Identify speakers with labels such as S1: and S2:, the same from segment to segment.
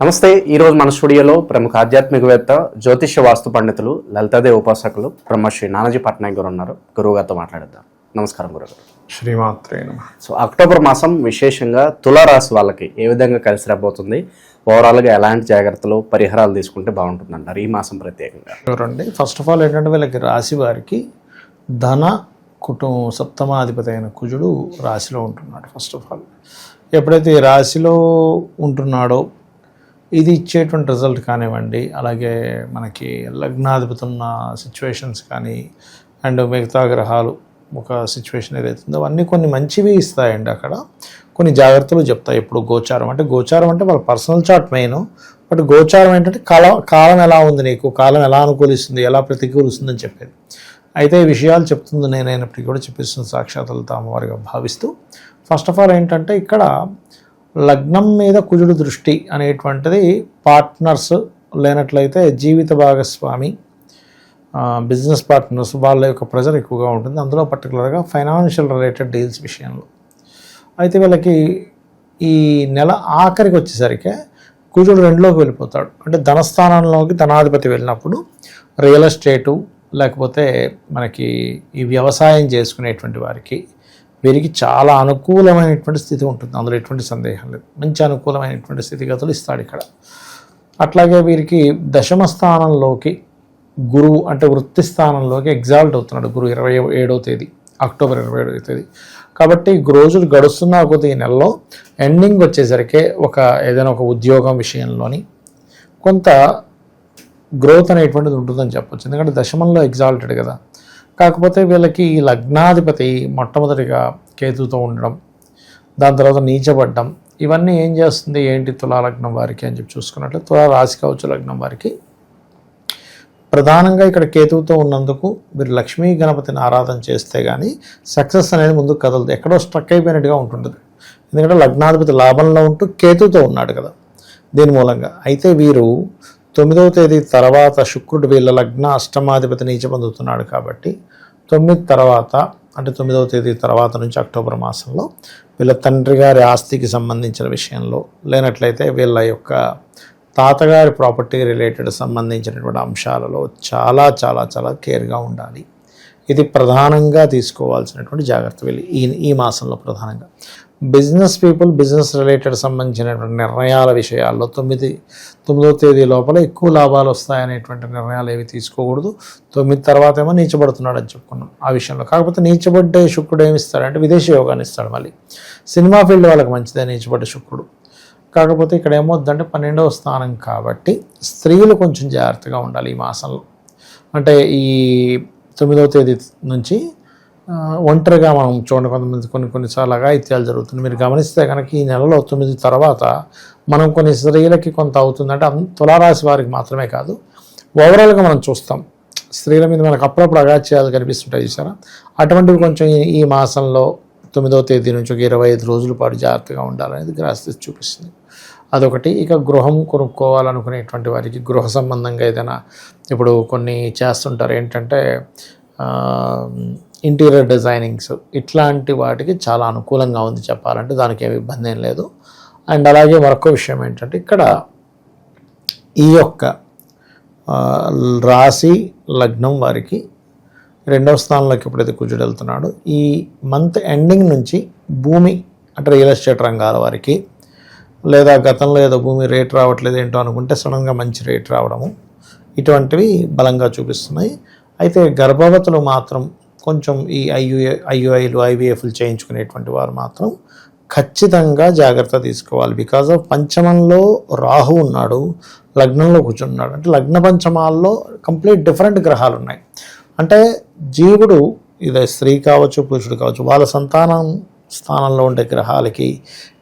S1: నమస్తే ఈరోజు మన స్టూడియోలో ప్రముఖ ఆధ్యాత్మికవేత్త జ్యోతిష్య వాస్తు పండితులు లలితాదేవి ఉపాసకులు బ్రహ్మశ్రీ నానాజీ పట్నాయక్ గారు ఉన్నారు. గురువు గారితో మాట్లాడేద్దాం. నమస్కారం గురుగారు
S2: శ్రీమాత్రే
S1: సో అక్టోబర్ మాసం విశేషంగా తులారాశి వాళ్ళకి ఏ విధంగా కలిసి రాబోతుంది? ఓవరాల్గా ఎలాంటి జాగ్రత్తలు పరిహారాలు తీసుకుంటే బాగుంటుంది అంటారు ఈ మాసం ప్రత్యేకంగా?
S2: చూడండి ఫస్ట్ ఆఫ్ ఆల్ ఏంటంటే వీళ్ళకి రాశి వారికి ధన కుటుంబ సప్తమాధిపతి అయిన కుజుడు రాశిలో ఉంటున్నాడు ఫస్ట్ ఆఫ్ ఆల్ ఎప్పుడైతే ఈ రాశిలో ఉంటున్నాడో ఇది ఇచ్చేటువంటి రిజల్ట్ కానివ్వండి అలాగే మనకి లగ్నాధిపతి ఉన్న సిచ్యువేషన్స్ కానీ అండ్ మిగతా గ్రహాలు ఒక సిచ్యువేషన్ ఏదైతుందో అవన్నీ కొన్ని మంచివి ఇస్తాయండి అక్కడ. కొన్ని జాగ్రత్తలు చెప్తాయి ఇప్పుడు గోచారం. అంటే గోచారం అంటే వాళ్ళ పర్సనల్ చార్ట్ మెయిన్ బట్ గోచారం ఏంటంటే కాలం కాలం ఎలా ఉంది నీకు? కాలం ఎలా అనుకూలిస్తుంది? ఎలా ప్రతికూలిస్తుంది అని చెప్పేది. అయితే ఈ విషయాలు చెప్తుంది నేనైనప్పటికీ కూడా చెప్పిస్తున్న సాక్షాత్తులతో అమ్మవారిగా భావిస్తూ ఫస్ట్ ఆఫ్ ఆల్ ఏంటంటే ఇక్కడ లగ్నం మీద కుజుడు దృష్టి అనేటువంటిది పార్ట్నర్స్ లేనట్లయితే జీవిత భాగస్వామి బిజినెస్ పార్ట్నర్స్ వాళ్ళ యొక్క ప్రెజర్ ఎక్కువగా ఉంటుంది. అందులో పర్టికులర్గా ఫైనాన్షియల్ రిలేటెడ్ డీల్స్ విషయంలో. అయితే వీళ్ళకి ఈ నెల ఆఖరికి వచ్చేసరికి కుజుడు రెండులోకి వెళ్ళిపోతాడు. అంటే ధనస్థానంలోకి ధనాధిపతి వెళ్ళినప్పుడు రియల్ ఎస్టేటు లేకపోతే మనకి ఈ వ్యవసాయం చేసుకునేటువంటి వారికి వీరికి చాలా అనుకూలమైనటువంటి స్థితి ఉంటుంది. అందులో ఎటువంటి సందేహం లేదు. మంచి అనుకూలమైనటువంటి స్థితిగతులు ఇస్తాడు ఇక్కడ. అట్లాగే వీరికి దశమ స్థానంలోకి గురువు అంటే వృత్తి స్థానంలోకి ఎగ్జాల్ట్ అవుతున్నాడు. గురువు ఇరవై ఏడవ తేదీ అక్టోబర్ ఇరవై ఏడవ తేదీ. కాబట్టి రోజులు గడుస్తున్న కొద్ది ఈ నెలలో ఎండింగ్ వచ్చేసరికి ఒక ఏదైనా ఒక ఉద్యోగం విషయంలోని కొంత గ్రోత్ అనేటువంటిది ఉంటుందని చెప్పొచ్చు. ఎందుకంటే దశమంలో ఎగ్జాల్టెడ్ కదా. కాకపోతే వీళ్ళకి ఈ లగ్నాధిపతి మొట్టమొదటిగా కేతుతో ఉండడం దాని తర్వాత నీచబడ్డం ఇవన్నీ ఏం చేస్తుంది? ఏంటి తులాలగ్నం వారికి అని చెప్పి చూసుకున్నట్లు తులా రాశి కావచ్చు లగ్నం వారికి. ప్రధానంగా ఇక్కడ కేతువుతో ఉన్నందుకు మీరు లక్ష్మీ గణపతిని ఆరాధన చేస్తే కానీ సక్సెస్ అనేది ముందుకు కదలదు. ఎక్కడో స్ట్రక్ అయిపోయినట్టుగా ఉంటుంటుంది. ఎందుకంటే లగ్నాధిపతి లాభంలో ఉంటూ కేతువుతో ఉన్నాడు కదా. దీని మూలంగా అయితే వీరు తొమ్మిదవ తేదీ తర్వాత శుక్రుడు వీళ్ళ లగ్న అష్టమాధిపతి నీచ పొందుతున్నాడు కాబట్టి తొమ్మిది తర్వాత అంటే తొమ్మిదవ తేదీ తర్వాత నుంచి అక్టోబర్ మాసంలో వీళ్ళ తండ్రి గారి ఆస్తికి సంబంధించిన విషయంలో లేనట్లయితే వీళ్ళ యొక్క తాతగారి ప్రాపర్టీ రిలేటెడ్ సంబంధించినటువంటి అంశాలలో చాలా చాలా చాలా కేర్గా ఉండాలి. ఇది ప్రధానంగా తీసుకోవాల్సినటువంటి జాగ్రత్త వీళ్ళు ఈ ఈ మాసంలో ప్రధానంగా. బిజినెస్ పీపుల్ బిజినెస్ రిలేటెడ్ సంబంధించినటువంటి నిర్ణయాల విషయాల్లో తొమ్మిది తొమ్మిదో తేదీ లోపల ఎక్కువ లాభాలు వస్తాయనేటువంటి నిర్ణయాలు ఏవి తీసుకోకూడదు. తొమ్మిది తర్వాత ఏమో నీచబడుతున్నాడు అని చెప్పుకున్నాం ఆ విషయంలో. కాకపోతే నీచబడ్డే శుక్రుడు ఏమిస్తాడంటే విదేశీ యోగాన్ని ఇస్తాడు మళ్ళీ. సినిమా ఫీల్డ్ వాళ్ళకి మంచిదే నీచబడ్డ శుక్రుడు. కాకపోతే ఇక్కడ ఏమవుద్దంటే పన్నెండవ స్థానం కాబట్టి స్త్రీలు కొంచెం జాగ్రత్తగా ఉండాలి ఈ మాసంలో. అంటే ఈ తొమ్మిదవ తేదీ నుంచి ఒంటరిగా మనం చూడండి కొంతమంది కొన్ని కొన్నిసార్లు అఘాయిత్యాలు జరుగుతుంది. మీరు గమనిస్తే కనుక ఈ నెలలో తొమ్మిది తర్వాత మనం కొన్ని స్త్రీలకి కొంత అవుతుంది అంటే తులారాశి వారికి మాత్రమే కాదు ఓవరాల్గా మనం చూస్తాం. స్త్రీల మీద మనకు అప్పుడప్పుడు అఘాత్యాలు కనిపిస్తుంటాయి చూసారా? అటువంటివి కొంచెం ఈ మాసంలో తొమ్మిదవ తేదీ నుంచి ఒక ఇరవై ఐదు రోజుల పాటు జాగ్రత్తగా ఉండాలనేది గ్రాస్థితి చూపిస్తుంది. అదొకటి ఇక గృహం కొనుక్కోవాలనుకునేటువంటి వారికి గృహ సంబంధంగా ఏదైనా ఇప్పుడు కొన్ని చేస్తుంటారు. ఏంటంటే ఇంటీరియర్ డిజైనింగ్స్ ఇట్లాంటి వాటికి చాలా అనుకూలంగా ఉంది చెప్పాలంటే దానికి ఏమి ఇబ్బంది ఏం లేదు. అండ్ అలాగే మరొక విషయం ఏంటంటే ఇక్కడ ఈ యొక్క రాశి లగ్నం వారికి రెండవ స్థానంలోకి ఎప్పుడైతే కుజుడు వెళ్తున్నాడో ఈ మంత్ ఎండింగ్ నుంచి భూమి అంటే రియల్ ఎస్టేట్ రంగాల వారికి లేదా గతంలో ఏదో భూమి రేట్ రావట్లేదు ఏంటో అనుకుంటే సడన్గా మంచి రేట్ రావడము ఇటువంటివి బలంగా చూపిస్తున్నాయి. అయితే గర్భవతులు మాత్రం కొంచెం ఈ ఐయుఏ ఐయుఐలు ఐవీఎఫ్లు చేయించుకునేటువంటి వారు మాత్రం ఖచ్చితంగా జాగ్రత్త తీసుకోవాలి. బికాజ్ ఆఫ్ పంచమంలో రాహు ఉన్నాడు లగ్నంలో కూర్చున్నాడు అంటే లగ్న పంచమాల్లో కంప్లీట్ డిఫరెంట్ గ్రహాలు ఉన్నాయి అంటే జీవుడు ఇది స్త్రీ కావచ్చు పురుషుడు కావచ్చు వాళ్ళ సంతానం స్థానంలో ఉండే గ్రహాలకి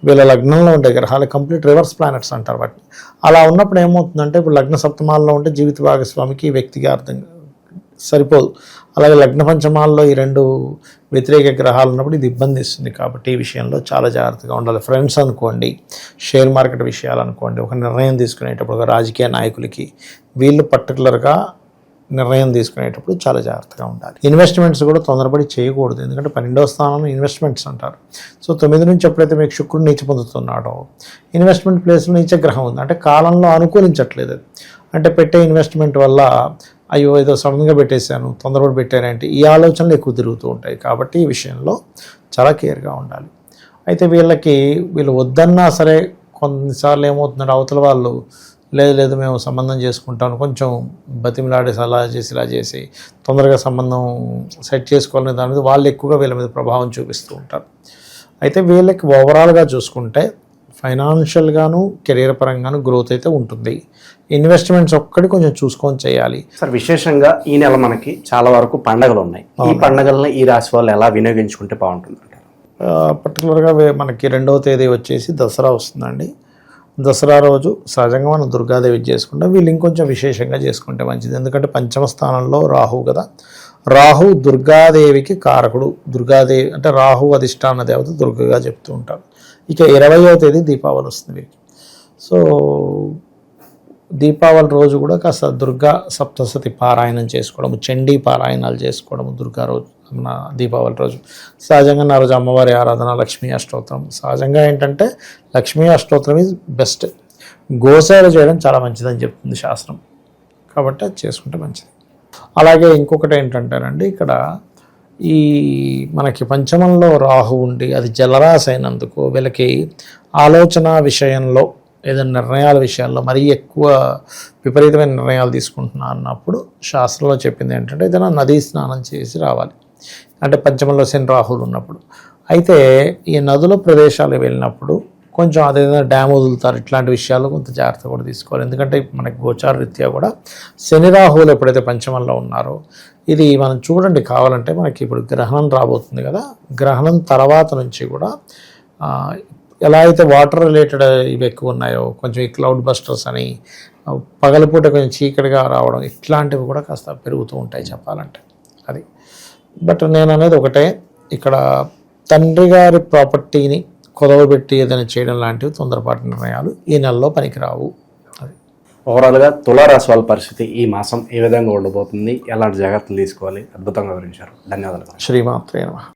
S2: వీళ్ళ లగ్నంలో ఉండే గ్రహాలు కంప్లీట్ రివర్స్ ప్లానెట్స్ అంటారు వాటిని. అలా ఉన్నప్పుడు ఏమవుతుందంటే ఇప్పుడు లగ్న సప్తమాల్లో ఉంటే జీవిత భాగస్వామికి వ్యక్తిగా అర్థం సరిపోదు. అలాగే లగ్న పంచమాల్లో ఈ రెండు వ్యతిరేక గ్రహాలు ఉన్నప్పుడు ఇది ఇబ్బంది ఇస్తుంది కాబట్టి ఈ విషయంలో చాలా జాగ్రత్తగా ఉండాలి. ఫ్రెండ్స్ అనుకోండి షేర్ మార్కెట్ విషయాలు అనుకోండి ఒక నిర్ణయం తీసుకునేటప్పుడు ఒక రాజకీయ నాయకులకి వీళ్ళు పర్టికులర్గా నిర్ణయం తీసుకునేటప్పుడు చాలా జాగ్రత్తగా ఉండాలి. ఇన్వెస్ట్మెంట్స్ కూడా తొందరపడి చేయకూడదు. ఎందుకంటే పన్నెండవ స్థానంలో ఇన్వెస్ట్మెంట్స్ అంటారు. సో తొమ్మిది నుంచి ఎప్పుడైతే మీకు శుక్రుడు నీచ పొందుతున్నాడో ఇన్వెస్ట్మెంట్ ప్లేస్లో నీచ గ్రహం ఉంది. అంటే కాలంలో అనుకూలించట్లేదు. అంటే పెట్టే ఇన్వెస్ట్మెంట్ వల్ల అయ్యో ఏదో సడన్గా పెట్టేశాను తొందరపడి పెట్టానంటే ఈ ఆలోచనలు ఎక్కువ తిరుగుతూ ఉంటాయి. కాబట్టి ఈ విషయంలో చాలా కేర్గా ఉండాలి. అయితే వీళ్ళకి వీళ్ళు వద్దన్నా సరే కొన్నిసార్లు ఏమవుతున్నాడు అవతల వాళ్ళు లేదు లేదు మేము సంబంధం చేసుకుంటాను కొంచెం బతిమిలాడేసి అలా చేసి ఇలా చేసి తొందరగా సంబంధం సెట్ చేసుకోవాలనే దాని మీద వాళ్ళు ఎక్కువగా వీళ్ళ మీద ప్రభావం చూపిస్తూ ఉంటారు. అయితే వీళ్ళకి ఓవరాల్గా చూసుకుంటే ఫైనాన్షియల్గాను కెరీర్ పరంగాను గ్రోత్ అయితే ఉంటుంది. ఇన్వెస్ట్మెంట్స్ ఒక్కటి కొంచెం చూసుకొని చేయాలి.
S1: సార్ విశేషంగా ఈ నెల మనకి చాలా వరకు పండగలు ఉన్నాయి. ఈ పండగలను ఈ రాశి వాళ్ళు ఎలా వినియోగించుకుంటే బాగుంటుంది
S2: పర్టికులర్గా మనకి రెండవ తేదీ వచ్చేసి దసరా వస్తుందండి. దసరా రోజు సహజంగా మనం దుర్గాదేవి చేసుకుంటాం. వీళ్ళు ఇంకొంచెం విశేషంగా చేసుకుంటే మంచిది. ఎందుకంటే పంచమ స్థానంలో రాహు కదా. రాహు దుర్గాదేవికి కారకుడు. దుర్గాదేవి అంటే రాహు అధిష్టాన దేవత దుర్గగా చెప్తూ ఉంటారు ఇక ఇరవయో తేదీ దీపావళి వస్తుంది వీరికి సో దీపావళి రోజు కూడా కాస్త దుర్గా సప్తసతి పారాయణం చేసుకోవడము చండీ పారాయణాలు చేసుకోవడము దుర్గా రోజు మన దీపావళి రోజు. సహజంగా నా రోజు అమ్మవారి ఆరాధన లక్ష్మీ అష్టోత్తరం. సహజంగా ఏంటంటే లక్ష్మీ అష్టోత్తరం ఈజ్ బెస్ట్ గోసేవ చేయడం చాలా మంచిదని చెప్తుంది శాస్త్రం. కాబట్టి అది చేసుకుంటే మంచిది. అలాగే ఇంకొకటి ఏంటంటేనండి ఇక్కడ ఈ మనకి పంచమంలో రాహు ఉండి అది జలరాశి అయినందుకు వీళ్ళకి ఆలోచన విషయంలో ఏదైనా నిర్ణయాల విషయాల్లో మరీ ఎక్కువ విపరీతమైన నిర్ణయాలు తీసుకుంటున్నా అన్నప్పుడు శాస్త్రంలో చెప్పింది ఏంటంటే ఏదైనా నదీ స్నానం చేసి రావాలి. అంటే పంచమంలో శని రాహులు ఉన్నప్పుడు. అయితే ఈ నదుల ప్రదేశాలు వెళ్ళినప్పుడు కొంచెం అదేదైనా డ్యామ్ వదులుతారు ఇట్లాంటి విషయాలు కొంత జాగ్రత్త కూడా తీసుకోవాలి. ఎందుకంటే మనకి గోచార రీత్యా కూడా శని రాహువులు ఎప్పుడైతే పంచమంలో ఉన్నారో ఇది మనం చూడండి కావాలంటే మనకి ఇప్పుడు గ్రహణం రాబోతుంది కదా. గ్రహణం తర్వాత నుంచి కూడా ఎలా అయితే వాటర్ రిలేటెడ్ ఇవి ఎక్కువ ఉన్నాయో కొంచెం ఈ క్లౌడ్ బస్టర్స్ అని పగలపూట కొంచెం చీకటిగా రావడం ఇట్లాంటివి కూడా కాస్త పెరుగుతూ ఉంటాయి చెప్పాలంటే. అది. బట్ నేను అనేది ఒకటే ఇక్కడ తండ్రి గారి ప్రాపర్టీని కొదవబెట్టి ఏదైనా చేయడం లాంటివి తొందరపాటు నిర్ణయాలు ఈ నెలలో పనికిరావు. అది.
S1: ఓవరాల్గా తులారాశి వాళ్ళ పరిస్థితి ఈ మాసం ఏ విధంగా ఉండబోతుంది? ఎలాంటి జాగ్రత్తలు తీసుకోవాలి? అద్భుతంగా వివరించారు. ధన్యవాదాలు.
S2: శ్రీమాత్రే నమః.